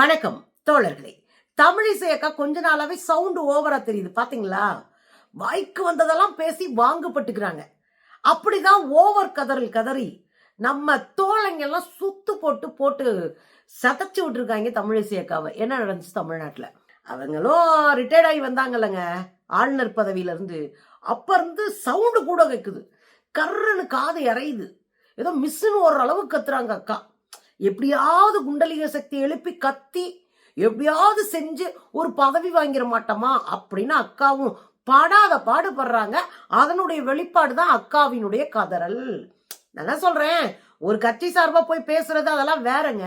வணக்கம் தோழர்களே. தமிழிசை அக்கா கொஞ்ச நாளாவே சவுண்டு ஓவரா தெரியுது பாத்தீங்களா? வாய்க்கு வந்ததெல்லாம் பேசி வாங்கப்பட்டுக்கிறாங்க. அப்படிதான் ஓவர் கதறல் கதறி நம்ம தோழங்கெல்லாம் சுத்து போட்டு போட்டு சதைச்சு விட்டுருக்காங்க தமிழிசை அக்காவை. என்ன நடந்துச்சு தமிழ்நாட்டில்? அவங்களும் ரிட்டையர்ட் ஆகி வந்தாங்கல்லங்க. ஆளுநர் பதவியிலேருந்து அப்போ இருந்து சவுண்டு கூட கேட்குது கர்றன்னு காது இறையுது ஏதோ மிஸ்ஸுன்னு ஓரளவு கத்துறாங்க அக்கா. எப்படியாவது குண்டலிக சக்தி எழுப்பி கத்தி எப்படியாவது செஞ்சு ஒரு பதவி வாங்கிட மாட்டோமா? அப்படின்னு அக்காவும் பாடாத பாடுபடுறாங்க. அதனுடைய வெளிப்பாடு தான் அக்காவினுடைய கதறல். நான் என்ன சொல்றேன். ஒரு கட்சி சார்பா போய் பேசுறது அதெல்லாம் வேறங்க.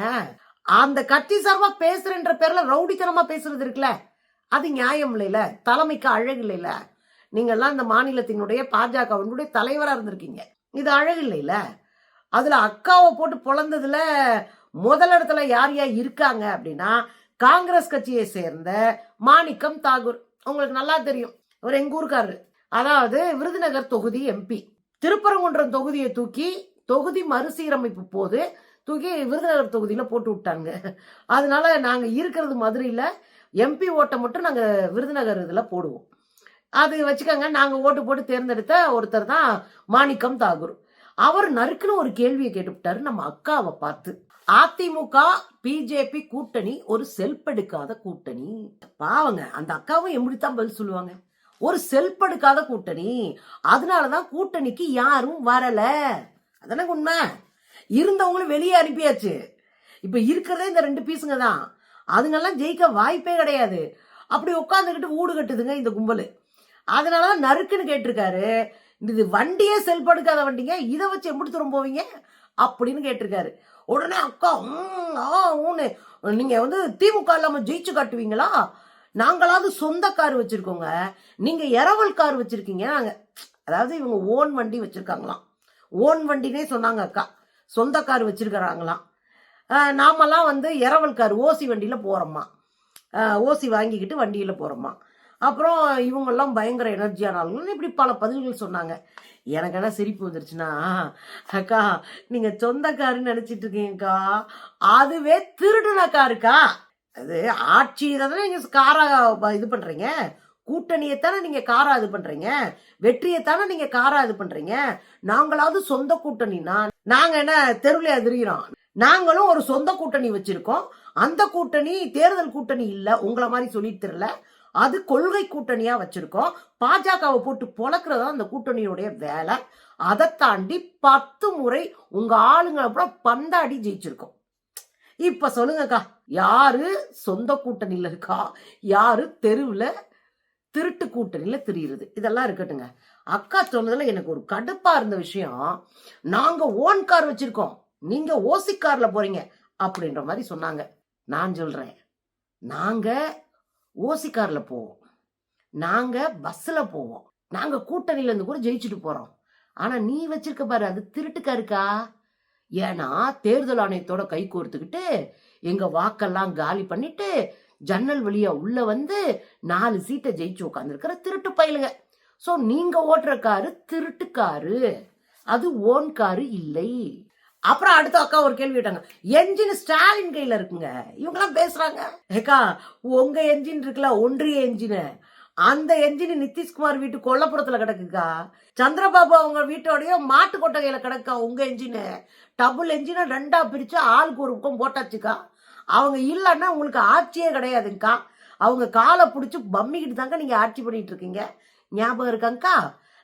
அந்த கட்சி சார்பா பேசுறன்ற பேர்ல ரவுடித்தனமா பேசுறது இருக்குல்ல? அது நியாயம் இல்லைல தலைமைக்கு அழகு இல்லைல நீங்கெல்லாம் இந்த மாநிலத்தினுடைய பாஜகவினுடைய தலைவரா இருந்திருக்கீங்க. இது அழகு இல்லைல அதில் அக்காவை போட்டு பொழந்ததுல முதல் இடத்துல யார் யார் இருக்காங்க அப்படின்னா காங்கிரஸ் கட்சியை சேர்ந்த மாணிக்கம் தாகூர். உங்களுக்கு நல்லா தெரியும். இவர் எங்கள் ஊருக்காரரு. அதாவது விருதுநகர் தொகுதி எம்பி திருப்பரங்குன்றம் தொகுதியை தூக்கி தொகுதி மறுசீரமைப்பு போது தூக்கி விருதுநகர் தொகுதியில் போட்டு விட்டாங்க. அதனால நாங்கள் இருக்கிறது மதுரையில் எம்பி ஓட்டை மட்டும் நாங்கள் விருதுநகர் இதில் போடுவோம். அது வச்சுக்கோங்க நாங்கள் ஓட்டு போட்டு தேர்ந்தெடுத்த ஒருத்தர் தான் மாணிக்கம் தாகூர். அவர் நறுக்குன்னு ஒரு கேள்வியை கேட்டுவிட்டாரு நம்ம அக்காவை பார்த்து. அதிமுக பிஜேபி கூட்டணி ஒரு செல்பெடுக்காத கூட்டணி. பாவங்க அந்த அக்காவும் எப்படித்தான் பதில் சொல்லுவாங்க. ஒரு செல்பெடுக்காத கூட்டணி. அதனாலதான் கூட்டணிக்கு யாரும் வரல. அதான உண்மை? இருந்தவங்களும் வெளியே அனுப்பியாச்சு. இப்ப இருக்கிறதே இந்த ரெண்டு பீஸுங்க தான். அதுங்கெல்லாம் ஜெயிக்க வாய்ப்பே கிடையாது. அப்படி உட்காந்துக்கிட்டு ஊடு கட்டுதுங்க இந்த கும்பல். அதனாலதான் நறுக்குன்னு கேட்டிருக்காரு. இது வண்டியே செல்படுக்காத வண்டிங்க. இதை வச்சு எப்படி தூரம் போவீங்க? அப்படின்னு கேட்டிருக்காரு. உடனே அக்கா ஆ ஊன்னு. நீங்கள் வந்து திமுக இல்லாமல் ஜெயிச்சு காட்டுவீங்களா? நாங்களாவது சொந்த கார் வச்சுருக்கோங்க. நீங்கள் இரவல் கார் வச்சுருக்கீங்க. நாங்கள் அதாவது இவங்க ஓன் வண்டி வச்சுருக்காங்களாம். ஓன் வண்டினே சொன்னாங்க அக்கா. சொந்த கார் வச்சுருக்கிறாங்களாம். நாமெல்லாம் வந்து இரவல் கார் ஓசி வண்டியில் போகிறோம்மா ஓசி வாங்கிக்கிட்டு வண்டியில் போகிறோம்மா அப்புறம் இவங்கெல்லாம் பயங்கர எனர்ஜியான ஆளுங்கன்னு இப்படி பல பதில்கள் சொன்னாங்க. எனக்கு என்ன சிரிப்பு வந்துருச்சுன்னா அக்கா நீங்கள் சொந்தக்காருன்னு நினச்சிட்டு இருக்கீங்கக்கா. அதுவே திருடுனக்கா இருக்கா? அது ஆட்சி தானே நீங்கள் காராக இது கூட்டணியை கூட்டணியைத்தானே நீங்கள் காராக இது பண்றீங்க. வெற்றியைத்தானே நீங்கள் காராக இது பண்ணுறீங்க நாங்களாவது சொந்த கூட்டணினா நாங்கள் என்ன தெருவில் எதிர்கிறோம் நாங்களும் ஒரு சொந்த கூட்டணி வச்சுருக்கோம். அந்த கூட்டணி தேர்தல் கூட்டணி இல்லை. உங்களை மாதிரி சொல்லிட்டு தெரியல. அது கொள்கை கூட்டணியா வச்சிருக்கோம். பாஜகவை போட்டு பொழக்கிறதா அந்த கூட்டணியுடைய வேலை. அதை தாண்டி பத்து முறை உங்க ஆளுங்களை கூட பந்தாடி ஜெயிச்சிருக்கோம். இப்ப சொல்லுங்கக்கா யாரு சொந்த கூட்டணியில இருக்கா? யாரு தெருவில் திருட்டு கூட்டணியில திரியுறது? இதெல்லாம் இருக்கட்டுங்க அக்கா சொன்னதுல எனக்கு ஒரு கடுப்பா இருந்த விஷயம் நாங்க ஓன் கார் வச்சிருக்கோம். நீங்க ஓசி கார்ல போறீங்க. அப்படின்ற மாதிரி சொன்னாங்க. நான் சொல்றேன். நாங்க ஓசி காரில் போவோம். நாங்கள் பஸ்ஸில் போவோம். நாங்கள் கூட்டணியிலேருந்து கூட ஜெயிச்சுட்டு போகிறோம் ஆனால் நீ வச்சிருக்க பாரு அது திருட்டுக்கா இருக்கா? ஏன்னா தேர்தல் ஆணையத்தோட கை கோர்த்துக்கிட்டு எங்கள் வாக்கெல்லாம் காலி பண்ணிட்டு ஜன்னல் வழியா உள்ள வந்து நாலு சீட்டை ஜெயிச்சு உட்காந்துருக்கிற திருட்டு பயிலுங்க. ஸோ நீங்க ஓட்டுற காரு திருட்டு காரு. அது ஓன் காரு இல்லை. அப்புறம் அடுத்த அக்கா ஒரு கேள்வி கேட்டாங்க என்ஜின் ஸ்டாலின் கையில இருக்குங்க. இவங்கெல்லாம் பேசுறாங்க. ஏக்கா உங்க என்ஜின் இருக்குல்ல ஒன்றிய என்ஜின் அந்த என்ஜின் நிதிஷ்குமார் வீட்டு கொல்லப்புறத்துல கிடக்குக்கா. சந்திரபாபு அவங்க வீட்டோடைய மாட்டு கொட்டகையில கிடக்கா உங்க என்ஜின் டபுள் என்ஜினை ரெண்டா பிரிச்சு ஆளுக்கு ஒரு பக்கம் போட்டாச்சுக்கா. அவங்க இல்லைன்னா உங்களுக்கு ஆட்சியே கிடையாதுங்கக்கா. அவங்க காலை பிடிச்சி பம்மிக்கிட்டு தாங்க நீங்க ஆட்சி பண்ணிட்டு இருக்கீங்க. ஞாபகம் இருக்காங்கக்கா?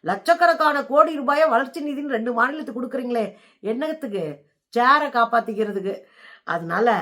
லட்சக்கணக்கான கோடி ரூபாயை வளர்ச்சி நிதின்னு ரெண்டு மாநிலத்துக்கு கொடுக்குறீங்களே. என்னத்துக்கு? சேரை காப்பாத்திக்கிறதுக்கு. அதனால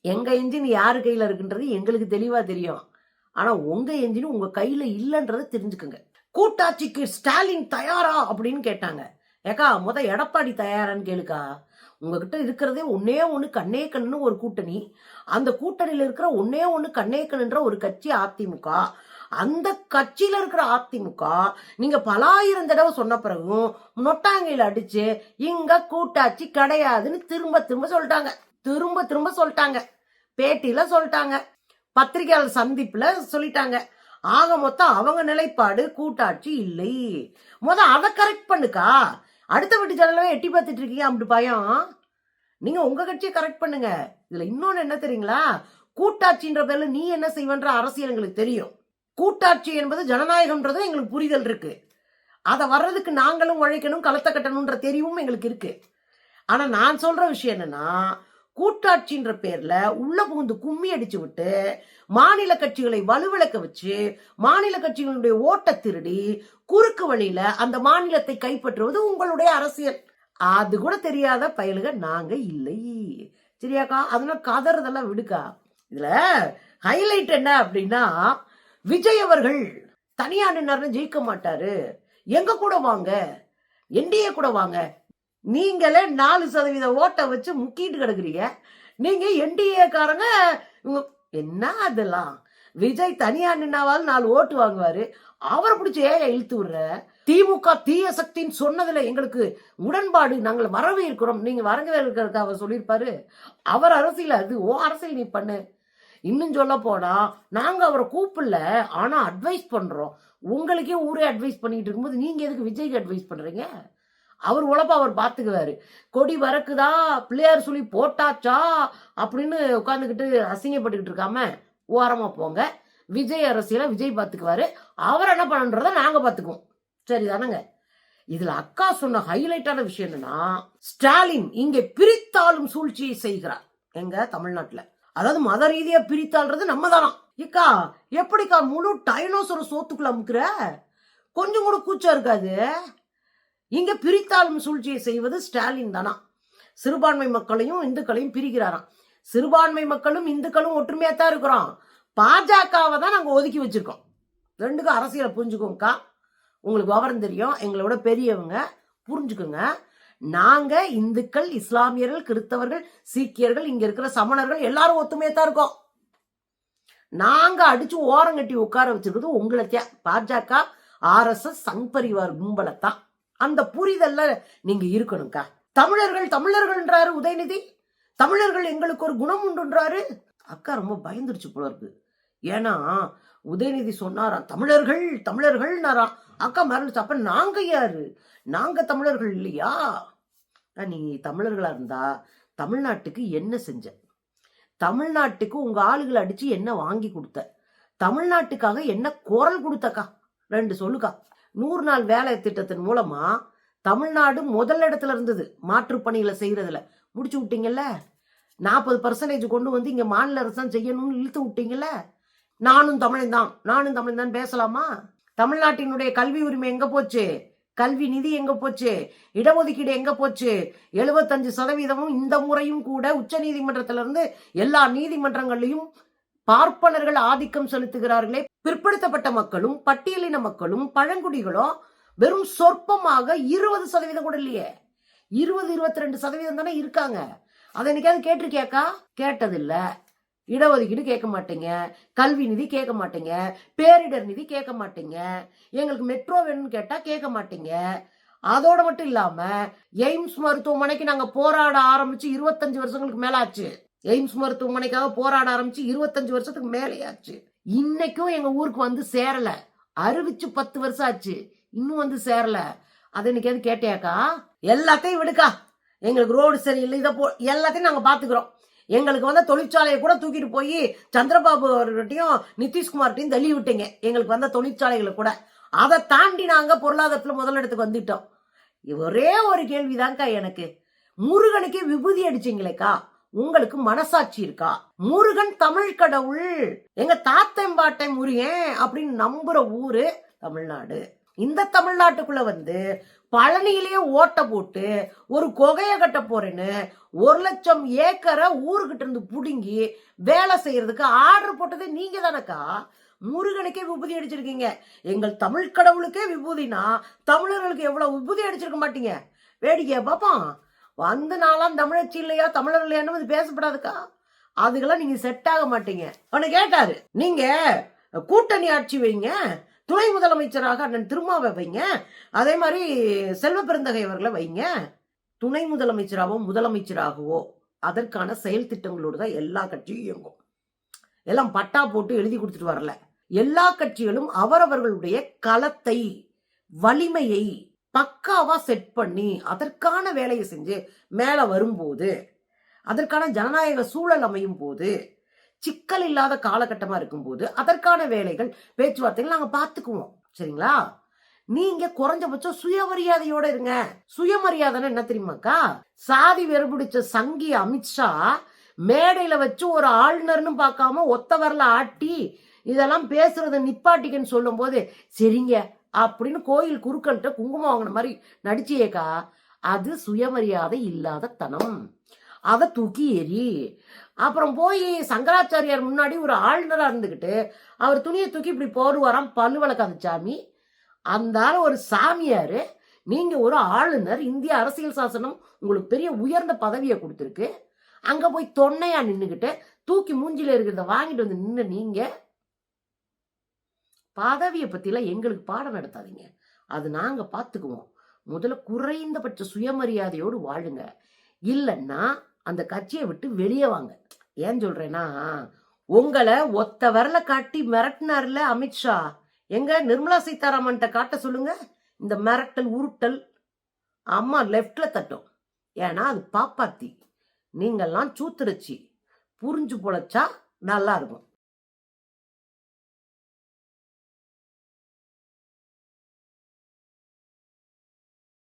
எங்க என்ஜின் யாரு கையில இருக்குன்றது எங்களுக்கு தெளிவா தெரியும். ஆனா உங்க என்ஜின் உங்க கையில இல்லைன்றதை தெரிஞ்சுக்கோங்க. கூட்டாட்சிக்கு ஸ்டாலின் தயாரா அப்படின்னு கேட்டாங்க. ஏக்கா முத எடப்பாடி தயாரான்னு கேளுக்கா. உங்ககிட்ட இருக்கிறதே ஒன்னே ஒன்று கண்ணே கண்ணுன்னு ஒரு கூட்டணி. அந்த கூட்டணியில் இருக்கிற ஒன்னே ஒன்று கண்ணே கண்ணுன்ற ஒரு கட்சி அதிமுக. அந்த கட்சியில் இருக்கிற அதிமுக நீங்க பலாயிரம் தடவை சொன்ன பிறகும் நொட்டாங்கையில் அடிச்சு இங்க கூட்டாட்சி கிடையாதுன்னு திரும்ப திரும்ப சொல்லிட்டாங்க. திரும்ப திரும்ப சொல்லிட்டாங்க. பேட்டியில சொல்லிட்டாங்க. பத்திரிகையாளர் சந்திப்புல சொல்லிட்டாங்க. ஆக மொத்தம் அவங்க நிலைப்பாடு கூட்டாட்சி இல்லை. முத அதை கரெக்ட் பண்ணுக்கா? அடுத்த வீட்டு சேனலவே எட்டி பார்த்துட்டு இருக்கீங்க அப்படி பயம். நீங்க உங்க கட்சியை கரெக்ட் பண்ணுங்க. இதுல இன்னொன்னு என்ன தெரியுங்களா? கூட்டாட்சின்ற பேர்ல நீ என்ன செய்வன்ற அரசியல் எங்களுக்கு தெரியும். கூட்டாட்சி என்பது ஜனநாயகம்ன்றது எங்களுக்கு புரிதல் இருக்கு. அதை வர்றதுக்கு நாங்களும் உழைக்கணும் களத்தை கட்டணுன்ற தெரிவும் எங்களுக்கு இருக்கு. ஆனா நான் சொல்ற விஷயம் என்னன்னா கூட்டாட்சின்ற பேர்ல உள்ள புகுந்து கும்மி அடிச்சு விட்டு மாநில கட்சிகளை வலுவிளக்க வச்சு மாநில கட்சிகளுடைய ஓட்ட திருடி குறுக்கு வழியில அந்த மாநிலத்தை கைப்பற்றுவது உங்களுடைய அரசியல். அது கூட தெரியாத பயலுக நாங்க இல்லை. சரியாக்கா? அதனால கதறதெல்லாம் விடுக்கா? இதுல ஹைலைட் என்ன அப்படின்னா விஜய் அவர்கள் தனியா நின்னார்னு ஜெயிக்க மாட்டாரு. எங்க கூட வாங்க? என்டிஏ கூட வாங்க. நீங்களே நாலு சதவீத ஓட்டை வச்சு முக்கிட்டு கிடக்குறீங்க. நீங்க என்டிஏ காரங்க. என்ன அதெல்லாம்? விஜய் தனியா நின்னாவது நாலு ஓட்டு வாங்குவாரு. அவரை பிடிச்சி ஏழை இழுத்து விடுற? திமுக தீய சக்தின்னு சொன்னதுல எங்களுக்கு உடன்பாடு. நாங்கள் வரவே இருக்கிறோம். நீங்க வரவே இருக்கிறதுக்கு அவர் சொல்லியிருப்பாரு. அவர் அரசியல் அது. ஓ அரசியல் நீ பண்ணு. இன்னும் சொல்ல போனா நாங்க அவரை கூப்பிடல ஆனா அட்வைஸ் பண்றோம். உங்களுக்கே ஊரே அட்வைஸ் பண்ணிட்டு இருக்கும்போது நீங்க எதுக்கு விஜய்க்கு அட்வைஸ் பண்றீங்க? அவர் உழப்ப அவர் பார்த்துக்குவாரு கொடி வரக்குதா பிள்ளையார் சொல்லி போட்டாச்சா? அப்படின்னு உட்காந்துக்கிட்டு அசிங்கப்பட்டுக்கிட்டு இருக்காம ஓரமாக போங்க. விஜய் அரசியலை விஜய் பார்த்துக்குவாரு அவர் என்ன பண்ணுன்றத நாங்கள் பார்த்துக்குவோம் சரிதானங்க? இதுல அக்கா சொன்ன ஹைலைட்டான விஷயம் என்னன்னா ஸ்டாலின் இங்கே பிரித்தாளும் சூழ்ச்சியை செய்கிறார். எங்க? தமிழ்நாட்டில். அதாவது மத ரீதியா பிரித்தாள்றது நம்ம தானா இக்கா எப்படிக்கா முழு டைனோசர சோத்துக்குள்ள அமுக்குற? கொஞ்சம் கூட கூச்சம் இருக்காது. இங்க பிரித்தாளும் சூழ்ச்சியை செய்வது ஸ்டாலின் தானா? சிறுபான்மை மக்களையும் இந்துக்களையும் பிரிக்கிறாராம். சிறுபான்மை மக்களும் இந்துக்களும் ஒற்றுமையா தான் இருக்கிறோம். பாஜகவை தான் நாங்கள் ஒதுக்கி வச்சிருக்கோம். ரெண்டுக்கும் அரசியலை புரிஞ்சுக்கோங்கக்கா. உங்களுக்கு விவரம் தெரியும். எங்களை விட பெரியவங்க. புரிஞ்சுக்கோங்க. நாங்க இந்துக்கள் இஸ்லாமியர்கள் கிறிஸ்தவர்கள் சீக்கியர்கள் இங்க இருக்கிற சமணர்கள் எல்லாரும் ஒத்துமையா தான் இருக்கோம். நாங்க அடிச்சு ஓரங்கட்டி உட்கார வச்சிருக்கிறது உங்களுக்கே. பாஜக ஆர்எஸ்எஸ் சங் பரிவார் கும்பலை அந்த புரிதல்ல நீங்க இருக்கணும்க்கா. தமிழர்கள் தமிழர்கள்ன்றாரு உதயநிதி. தமிழர்கள் எங்களுக்கு ஒரு குணம் உண்டுன்றாரு. அக்கா ரொம்ப பயந்துருச்சு போல இருக்கு. ஏன்னா உதயநிதி சொன்னாராம் தமிழர்கள் தமிழர்கள்னாராம் அக்கா மறந்துச்சு. அப்ப நாங்க யாரு? நாங்க தமிழர்கள் இல்லையா? நீ தமிழர்களாக இருந்தா தமிழ்நாட்டுக்கு என்ன செஞ்ச? தமிழ்நாட்டுக்கு உங்கள் ஆளுகளை அடித்து என்ன வாங்கி கொடுத்த? தமிழ்நாட்டுக்காக என்ன குரல் கொடுத்தக்கா? ரெண்டு சொல்லுக்கா. நூறு நாள் வேலை திட்டத்தின் மூலமா தமிழ்நாடு முதல் இடத்துல இருந்தது மாற்றுப் பணிகளை செய்யறதுல. முடிச்சு விட்டீங்கல்ல? நாற்பது பர்சன்டேஜ் கொண்டு வந்து இங்கே மாநில அரசு தான் செய்யணும்னு இழுத்து விட்டீங்கல்ல? நானும் தமிழன் தான் நானும் தமிழன் தான் பேசலாமா? தமிழ்நாட்டினுடைய கல்வி உரிமை எங்கே போச்சு? கல்வி நிதி எங்க போச்சு? இடஒதுக்கீடு எங்க போச்சு? எழுபத்தஞ்சு சதவீதமும் இந்த முறையும் கூட உச்ச நீதிமன்றத்திலிருந்து எல்லா நீதிமன்றங்களையும் பார்ப்பனர்கள் ஆதிக்கம் செலுத்துகிறார்களே. பிற்படுத்தப்பட்ட மக்களும் பட்டியலின மக்களும் பழங்குடிகளும் வெறும் சொற்பமாக இருபது சதவீதம் கூட இல்லையே. இருபது இருபத்தி ரெண்டு சதவீதம் தானே இருக்காங்க. அதை என்னைக்காவது கேட்டிருக்கியாக்கா? கேட்டதில்லை. இடஒதுக்கீடு கேட்க மாட்டீங்க கல்வி நிதி கேட்க மாட்டீங்க பேரிடர் நிதி கேட்க மாட்டீங்க எங்களுக்கு மெட்ரோ வேணும்னு கேட்டால் கேட்க மாட்டீங்க. அதோட மட்டும் இல்லாம எய்ம்ஸ் மருத்துவமனைக்கு நாங்க போராட ஆரம்பிச்சு இருபத்தஞ்சு வருஷங்களுக்கு மேல ஆச்சு எய்ம்ஸ் மருத்துவமனைக்காக போராட ஆரம்பிச்சு இருபத்தஞ்சு வருஷத்துக்கு மேலேயாச்சு. இன்னைக்கும் எங்க ஊருக்கு வந்து சேரல. அறிவிச்சு பத்து வருஷம் ஆச்சு. இன்னும் வந்து சேரல. அதை இன்னைக்கு கேட்டியாக்கா? எல்லாத்தையும் விடுக்கா. எங்களுக்கு ரோடு சரியில்லை இதை போ எல்லாத்தையும் நாங்க பாத்துக்கிறோம். எங்களுக்கு வந்த தொழிற்சாலையை கூட தூக்கிட்டு போய் சந்திரபாபு அவர்கிட்டையும் நிதிஷ்குமார்கிட்டையும் தள்ளி விட்டீங்க. எங்களுக்கு வந்த தொழிற்சாலைகளை கூட. அதை தாண்டி நாங்க பொருளாதாரத்துல முதலிடத்துக்கு வந்துட்டோம். ஒரே ஒரு கேள்விதான்க்கா எனக்கு. முருகனுக்கே விபூதி அடிச்சீங்களேக்கா? உங்களுக்கு மனசாட்சி இருக்கா? முருகன் தமிழ் கடவுள். எங்க தாத்தம்பாட்டை முருகன் அப்படின்னு நம்புற ஊரு தமிழ்நாடு. இந்த தமிழ்நாட்டுக்குள்ள வந்து பழனியிலேயே ஓட்ட போட்டு ஒரு கொகையை கட்ட போறேன்னு ஒரு லட்சம் ஏக்கரை ஊருக்கிட்ட இருந்து பிடுங்கி வேலை செய்யறதுக்கு ஆர்டர் போட்டதே நீங்க தானக்கா? முருகனுக்கே விபூதி அடிச்சிருக்கீங்க. எங்கள் தமிழ் கடவுளுக்கே விபூதினா தமிழர்களுக்கு எவ்வளவு விபூதி அடிச்சிருக்க மாட்டீங்க? வேடிக்கையா பாப்போம் வந்த நாளாம் தமிழச்சி இல்லையா தமிழர் இல்லையான்னு வந்து பேசப்படாதுக்கா? அதுக்கெல்லாம் நீங்க செட் ஆக மாட்டீங்க. அவனை கேட்டாரு. நீங்க கூட்டணி ஆட்சி வைங்க. துணை முதலமைச்சராக அண்ணன் திருமாவை வைங்க. அதே மாதிரி செல்வ பெருந்தகை அவர்களை வைங்க. துணை முதலமைச்சராகவோ முதலமைச்சராகவோ அதற்கான செயல் திட்டங்களோடு தான் எல்லா கட்சியும் இயங்கும். எல்லாம் பட்டா போட்டு எழுதி கொடுத்துட்டு வரல. எல்லா கட்சிகளும் அவரவர்களுடைய களத்தை வலிமையை பக்காவா செட் பண்ணி அதற்கான வேலையை செஞ்சு மேல வரும்போது அதற்கான ஜனநாயக சூழல் அமையும் போது சிக்கல் இல்லாத காலகட்டமா இருக்கும்போது அதற்கான வேலைகள் பேச்சுவார்த்தைகள் நாங்க பார்த்துக்குவோம். சரிங்களா? நீங்க குறைஞ்சபட்சம் சுயமரியாதையோட இருங்க. சுயமரியாதைன்னா என்ன தெரியுமாக்கா? சாதி வெறுபிடிச்ச சங்கி அமித்ஷா மேடையில வச்சு ஒரு ஆளுநர்னு பார்க்காம ஒத்தவரில் ஆட்டி இதெல்லாம் பேசுறத நிப்பாட்டிக்கன்னு சொல்லும் போது சரிங்க அப்படின்னு கோயில் குறுக்கள்கிட்ட குங்குமம் வாங்கின மாதிரி நடிச்சியேக்கா அது சுயமரியாதை இல்லாத தனம். அதை தூக்கி எறி அப்புறம் போய் சங்கராச்சாரியார் முன்னாடி ஒரு ஆளுநராக இருந்துக்கிட்டு அவர் துணியை தூக்கி இப்படி போடுவாராம் பல்லு வளர்க்காத சாமி. அந்த ஒரு சாமியாரு நீங்க ஒரு ஆளுநர் இந்திய அரசியல் சாசனம் உங்களுக்கு பெரிய உயர்ந்த பதவியை கொடுத்துருக்கு. அங்க போய் தொன்னையா நின்றுக்கிட்டு தூக்கி மூஞ்சில இருக்கிறத வாங்கிட்டு வந்து நின்று நீங்க பதவியை பத்திலாம் எங்களுக்கு பாடம் நடத்தாதீங்க. அது நாங்க பார்த்துக்குவோம் முதல்ல குறைந்தபட்ச சுயமரியாதையோடு வாழுங்க. இல்லைன்னா அந்த கட்சியை விட்டு வெளியே வாங்க. ஏன் சொல்றேன்னா உங்களை ஒத்த வரல காட்டி மிரட்டினார்ல அமித்ஷா எங்க நிர்மலா சீதாராமன்ட்ட காட்ட சொல்லுங்க. இந்த மிரட்டல் உருட்டல் அம்மா லெஃப்ட்ல தட்டும். ஏன்னா அது பாப்பாத்தி. நீங்கள்லாம் சூத்துருச்சு புரிஞ்சு பொழைச்சா நல்லா இருக்கும்.